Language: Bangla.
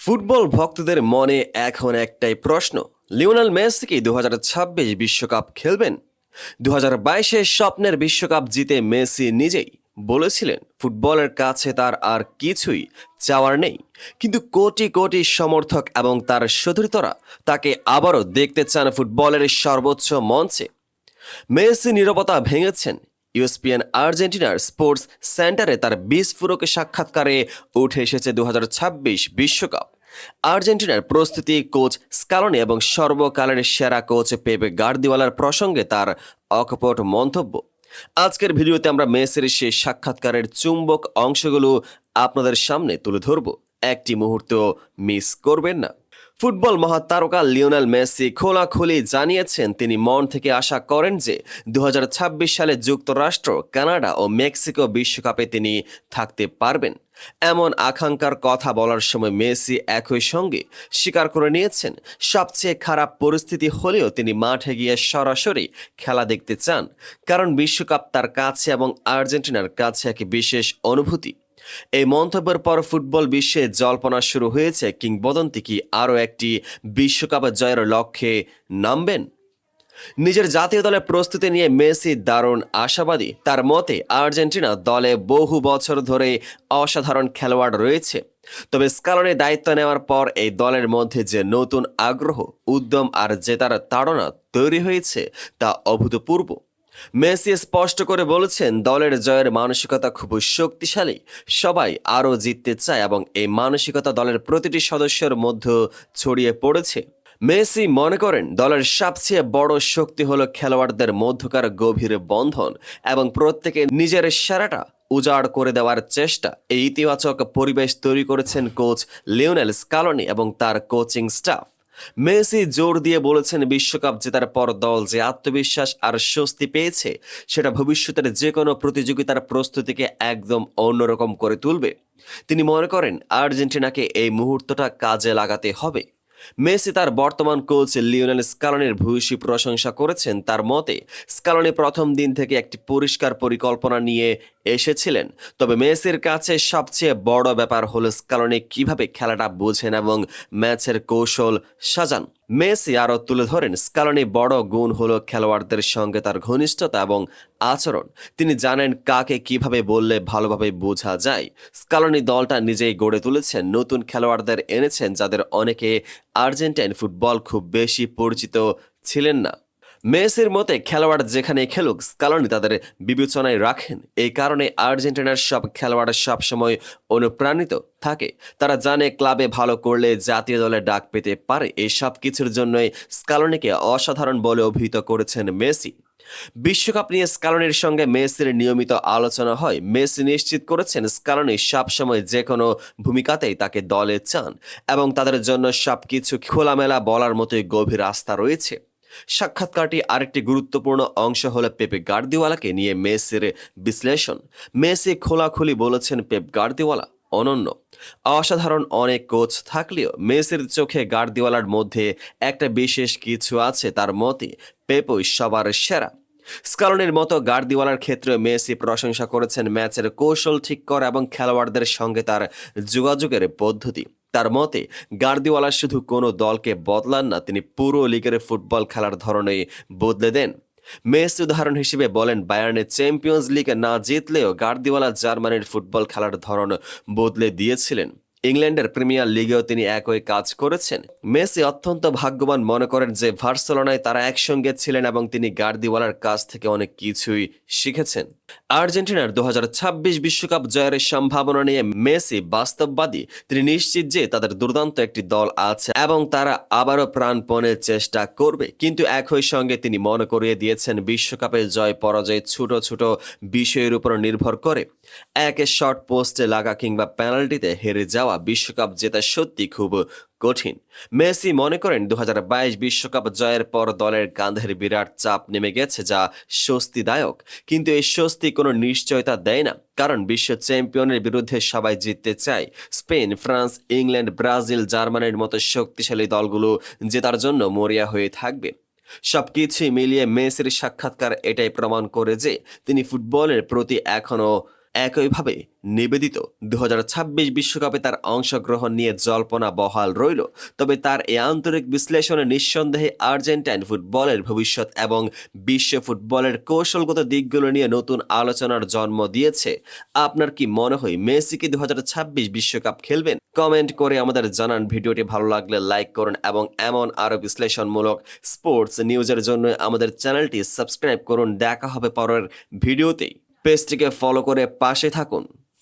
ফুটবল ভক্তদের মনে এখন একটাই প্রশ্ন। লিওনাল মেসি কি দু বিশ্বকাপ খেলবেন? দু হাজার স্বপ্নের বিশ্বকাপ জিতে মেসি নিজেই বলেছিলেন, ফুটবলের কাছে তার আর কিছুই চাওয়ার নেই। কিন্তু কোটি কোটি সমর্থক এবং তার সতীর্থরা তাকে আবারও দেখতে চান ফুটবলের সর্বোচ্চ মঞ্চে। মেসি নিরবতা ভেঙেছেন ইউএসপিএন আর্জেন্টিনার স্পোর্টস সেন্টারে তার বিস্ফোরক সাক্ষাৎকারে উঠে এসেছে দু বিশ্বকাপ। আর্জেন্টিনার প্রস্তুতি কোচ স্কালনি এবং সর্বকালের সেরা কোচ পেপে গার্দিওয়ালার প্রসঙ্গে তার অকপট মন্তব্য। আজকের ভিডিওতে আমরা মেসের সেই সাক্ষাৎকারের চুম্বক অংশগুলো আপনাদের সামনে তুলে ধরব। একটি মুহূর্ত মিস করবেন না। ফুটবল মহাতারকা লিওনেল মেসি খোলাখুলি জানিয়েছেন তিনি মন থেকে আশা করেন যে দু হাজার ছাব্বিশ সালে যুক্তরাষ্ট্র, কানাডা ও মেক্সিকো বিশ্বকাপে তিনি থাকতে পারবেন। এমন আকাঙ্ক্ষার কথা বলার সময় মেসি একই সঙ্গে স্বীকার করে নিয়েছেন, সবচেয়ে খারাপ পরিস্থিতি হলেও তিনি মাঠে গিয়ে সরাসরি খেলা দেখতে চান, কারণ বিশ্বকাপ তার কাছে এবং আর্জেন্টিনার কাছে এক বিশেষ অনুভূতি। এই মন্তব্যের পর ফুটবল বিশ্বে জল্পনা শুরু হয়েছে। কিংবদন্তি কি আরও একটি বিশ্বকাপ জয়ের লক্ষ্যে নামবেন? নিজের জাতীয় দলের প্রস্তুতি নিয়ে মেসি দারুণ আশাবাদী। তার মতে, আর্জেন্টিনা দলে বহু বছর ধরে অসাধারণ খেলোয়াড় রয়েছে। তবে স্কালনে দায়িত্ব নেওয়ার পর এই দলের মধ্যে যে নতুন আগ্রহ, উদ্যম আর জেতার তাড়না তৈরি হয়েছে, তা অভূতপূর্ব। মেসি স্পষ্ট করে বলেছেন, দলের জয়ের মানসিকতা খুব শক্তিশালী। সবাই আরও জিততে চায় এবং এই মানসিকতা দলের প্রতিটি সদস্যের মধ্যে ছড়িয়ে পড়েছে। মেসি মনে করেন, দলের সবচেয়ে বড় শক্তি হলো খেলোয়াড়দের মধ্যকার গভীর বন্ধন এবং প্রত্যেকে নিজের সেরাটা উজাড় করে দেওয়ার চেষ্টা। এই ইতিবাচক পরিবেশ তৈরি করেছেন কোচ লিওনেল স্কালনি এবং তার কোচিং স্টাফ। মেসি জোর দিয়ে বলেছেন বিশ্বকাপ জেতার পর দল যে আত্মবিশ্বাস আর স্বস্তি পেয়েছে, সেটা ভবিষ্যতের যে কোনো প্রতিযোগিতার প্রস্তুতিকে একদম অন্যরকম করে তুলবে। তিনি মনে করেন আর্জেন্টিনাকে এই মুহূর্তটা কাজে লাগাতে হবে। মেসি তার বর্তমান কোচ লিওনেল স্কালনের ভূয়সী প্রশংসা করেছেন। তার মতে, স্কালনে প্রথম দিন থেকে একটি পরিষ্কার পরিকল্পনা নিয়ে এসেছিলেন। তবে মেসির কাছে সবচেয়ে বড় ব্যাপার হলো স্কালনে কীভাবে খেলাটা বোঝেন এবং ম্যাচের কৌশল সাজান। মেসি আরও তুলে ধরেন, স্কালনি বড় গুণ হলো খেলোয়াড়দের সঙ্গে তার ঘনিষ্ঠতা এবং আচরণ। তিনি জানেন কাকে কীভাবে বললে ভালোভাবে বোঝা যায়। স্কালনি দলটা নিজেই গড়ে তুলেছেন, নতুন খেলোয়াড়দের এনেছেন যাদের অনেকে আর্জেন্টাইন ফুটবল খুব বেশি পরিচিত ছিলেন না। মেসির মতে খেলোয়াড় যেখানে খেলুক, স্কালনি তাদের বিবেচনায় রাখেন। এই কারণে আর্জেন্টিনার সব খেলোয়াড় সবসময় অনুপ্রাণিত থাকে। তারা জানে ক্লাবে ভালো করলে জাতীয় দলে ডাক পেতে পারে। এই সব কিছুর জন্যই স্কালনিকে অসাধারণ বলে অভিহিত করেছেন মেসি। বিশ্বকাপ নিয়ে স্কালনির সঙ্গে মেসির নিয়মিত আলোচনা হয়। মেসি নিশ্চিত করেছেন স্কালনি সবসময় যে কোনো ভূমিকাতেই তাকে দলে চান এবং তাদের জন্য সব কিছু খোলামেলা বলার মতোই গভীর আস্থা রয়েছে। সাক্ষাৎকারটি আরেকটি গুরুত্বপূর্ণ অংশ হল পেপে গার্দিওয়ালাকে নিয়ে মেসির বিশ্লেষণ। মেসি খোলাখুলি বলেছেন পেপ গার্দিওয়ালা অনন্য। অসাধারণ অনেক কোচ থাকলেও মেসির চোখে গার্দিওয়ালার মধ্যে একটা বিশেষ কিছু আছে তার মতে, পেপই সবার সেরা। স্কালনের মতো গার্দিওয়ালার ক্ষেত্রে মেসি প্রশংসা করেছেন ম্যাচের কৌশল ঠিক করা এবং খেলোয়াড়দের সঙ্গে তার যোগাযোগের পদ্ধতি। তার মতে, গার্দিওয়ালা শুধু কোনো দলকে বদলান না, তিনি পুরো লিগের ফুটবল খেলার ধরনে বদলে দেন। মেসি উদাহরণ হিসেবে বলেন বায়ার্নে চ্যাম্পিয়ন্স লিগ না জিতলেও গার্দিওয়ালা জার্মানির ফুটবল খেলার ধরন বদলে দিয়েছিলেন। ইংল্যান্ডের প্রিমিয়ার লিগেও তিনি একই কাজ করেছেন। মেসি অত্যন্ত ভাগ্যবান মনে করেন যে ভার্সেলোনায় তারা একসঙ্গে ছিলেন এবং তিনি গার্দিওয়ালার কাছ থেকে অনেক কিছুই শিখেছেন। আর্জেন্টিনার দু বিশ্বকাপ জয়ের সম্ভাবনা নিয়ে মেসি বাস্তববাদী। তিনি নিশ্চিত যে তাদের দুর্দান্ত একটি দল আছে এবং তারা আবারও প্রাণপণের চেষ্টা করবে। কিন্তু একই সঙ্গে তিনি মনে করিয়ে দিয়েছেন বিশ্বকাপের জয় পরাজয় ছোট ছোট বিষয়ের উপর নির্ভর করে। একে শর্ট পোস্টে লাগা কিংবা পেনাল্টিতে হেরে যাওয়া বিশ্বকাপ জেতা সত্যি খুব কঠিন। মেসি মনে করেন দু বিশ্বকাপ জয়ের পর দলের কাঁধের বিরাট চাপ নেমে গেছে যা স্বস্তিদায়ক। কিন্তু এই স্বস্তি কোনো নিশ্চয়তা দেয় না, কারণ বিশ্ব চ্যাম্পিয়নের বিরুদ্ধে সবাই জিততে চায়। স্পেন, ফ্রান্স, ইংল্যান্ড, ব্রাজিল, জার্মানির মতো শক্তিশালী দলগুলো জেতার জন্য মরিয়া হয়ে থাকবে। সবকিছুই মিলিয়ে মেসির সাক্ষাৎকার এটাই প্রমাণ করে যে তিনি ফুটবলের প্রতি এখনও একইভাবে নিবেদিত দু বিশ্বকাপে তার অংশগ্রহণ নিয়ে জল্পনা বহাল রইল। তবে তার এই আন্তরিক বিশ্লেষণে নিঃসন্দেহে আর্জেন্টাইন ফুটবলের ভবিষ্যৎ এবং বিশ্ব ফুটবলের কৌশলগত দিকগুলো নিয়ে নতুন আলোচনার জন্ম দিয়েছে। আপনার কি মনে হয় মেসি কি দু বিশ্বকাপ খেলবেন? কমেন্ট করে আমাদের জানান। ভিডিওটি ভালো লাগলে লাইক করুন এবং এমন আরও বিশ্লেষণমূলক স্পোর্টস নিউজের জন্য আমাদের চ্যানেলটি সাবস্ক্রাইব করুন। দেখা হবে পরের ভিডিওতেই পেজটিকে ফলো করে পাশে থাকুন।